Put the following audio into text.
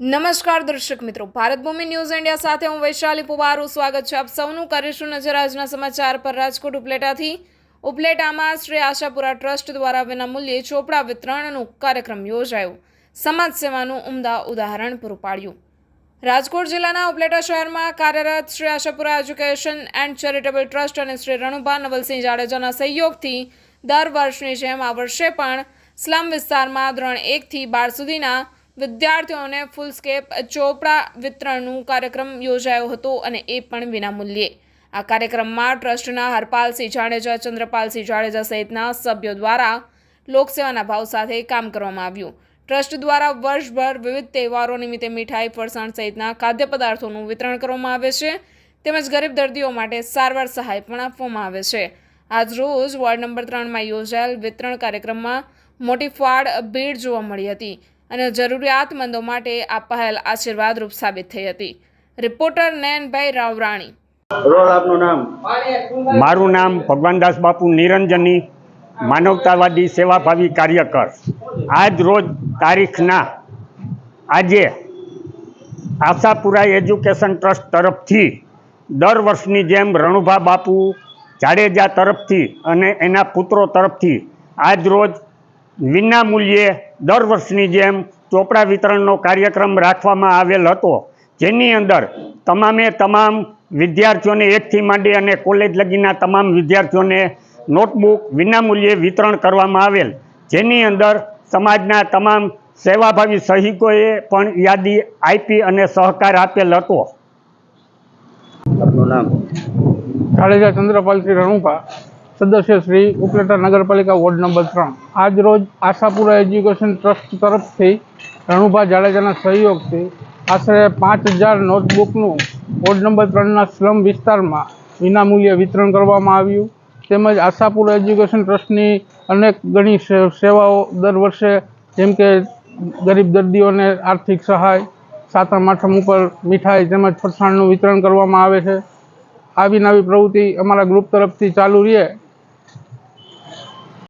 નમસ્કાર દર્શક મિત્રો. ભારત ભૂમિ ન્યૂઝ ઇન્ડિયા સાથે હું વૈશાલી પુવારું. સ્વાગત છે આપ સૌનું. કરીશું નજર આજના સમાચાર પર રાજકોટ ઉપલેટાથી. ઉપલેટામાં શ્રી આશાપુરા ટ્રસ્ટ દ્વારા વિનામૂલ્યે ચોપડા વિતરણનું કાર્યક્રમ યોજાયો. સમાજ સેવાનું ઉમદા ઉદાહરણ પૂરું પાડ્યું. રાજકોટ જિલ્લાના ઉપલેટા શહેરમાં કાર્યરત Shri Ashapura education and charitable trust અને શ્રી રણુભા નવલસિંહ જાડેજાના સહયોગથી દર વર્ષની જેમ આ વર્ષે પણ સ્લમ વિસ્તારમાં ધોરણ એકથી બાર સુધીના વિદ્યાર્થીઓને ફૂલસ્કેપ ચોપડા વિતરણનું કાર્યક્રમ યોજાયો હતો અને એ પણ વિનામૂલ્યે. આ કાર્યક્રમમાં ટ્રસ્ટના હરપાલસિંહ જાડેજા, ચંદ્રપાલસિંહ જાડેજા સહિતના સભ્યો દ્વારા લોકસેવાના ભાવ સાથે કામ કરવામાં આવ્યું. ટ્રસ્ટ દ્વારા વર્ષભર વિવિધ તહેવારો નિમિત્તે મીઠાઈ, ફરસાણ સહિતના ખાદ્ય પદાર્થોનું વિતરણ કરવામાં આવે છે. તેમજ ગરીબ દર્દીઓ માટે સારવાર સહાય પણ આપવામાં આવે છે. આજ રોજ વોર્ડ નંબર ત્રણમાં યોજાયેલ વિતરણ કાર્યક્રમમાં મોટી ફાળ ભીડ જોવા મળી હતી. અને જરૂરિયાતમંદો માટે આ પહેલ આશીર્વાદરૂપ સાબિત થઈ હતી. રિપોર્ટર નયનભાઈ રાવરાણી. રોલ આપનું નામ? મારું નામ ભગવાનદાસ બાપુ નિરંજની માનવતાવાદી સેવાભાવી કાર્યકર. આજ રોજ તારીખના આજે આશાપુરા એજ્યુકેશન ટ્રસ્ટ તરફથી દર વર્ષની જેમ રણુભા બાપુ જાડેજા તરફથી અને એના પુત્રો તરફથી આજ રોજ વિના મૂલ્યે દર વર્ષની જેમ ચોપડા વિતરણનો કાર્યક્રમ રાખવામાં આવેલ હતો. જેની અંદર તમામે તમામ વિદ્યાર્થીઓને એકથી માંડી અને કોલેજ લગીના તમામ વિદ્યાર્થીઓને નોટબુક વિનામૂલ્યે વિતરણ કરવામાં આવેલ. જેની અંદર સમાજના તમામ સેવાભાવી સહિકોએ પણ યાદી આપી અને સહકાર આપેલ હતો. આપનું નામ? જાડેજા ચંદ્રપાલસિંહ રણુભા. સદસ્ય શ્રી ઉપલેટા નગરપાલિકા વોર્ડ નંબર ત્રણ. આજ રોજ આશાપુરા એજ્યુકેશન ટ્રસ્ટ તરફથી રણુભા જાડેજાના સહયોગથી આશરે પાંચ હજાર નોટબુકનું વોર્ડ નંબર ત્રણના સ્લમ વિસ્તારમાં વિનામૂલ્યે વિતરણ કરવામાં આવ્યું. તેમજ આશાપુરા એજ્યુકેશન ટ્રસ્ટની અનેક ઘણી સેવાઓ દર વર્ષે જેમ કે ગરીબ દર્દીઓને આર્થિક સહાય, સાતમ, આઠમ ઉપર મીઠાઈ તેમજ ફરસાણનું વિતરણ કરવામાં આવે છે. આવી નવી પ્રવૃત્તિ અમારા ગ્રુપ તરફથી ચાલુ રહે